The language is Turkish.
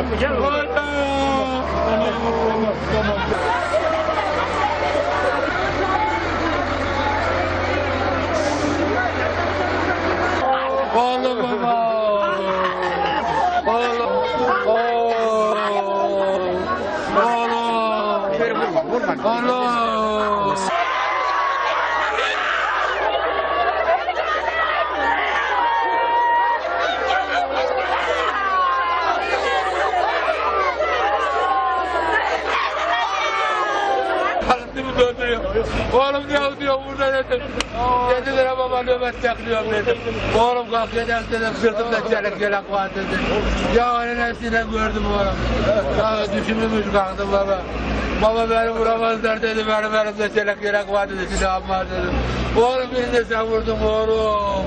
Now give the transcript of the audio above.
apoyarlo. ¡Hola. Vurma, vurma. Oğlum. Ne diyor burada dedim. Dediler baba nöbet bekliyorum dedim. Oğlum kalk dedim dedim sırtımda çelik yelek var dedi. Ya onun hepsini gördüm oğlum. Ya düşünmüş kalktım baba. Baba beni vuramazlar dedi benim elimde çelik yelek var dedi silahım var dedim. Oğlum beni de sen vurdun oğlum.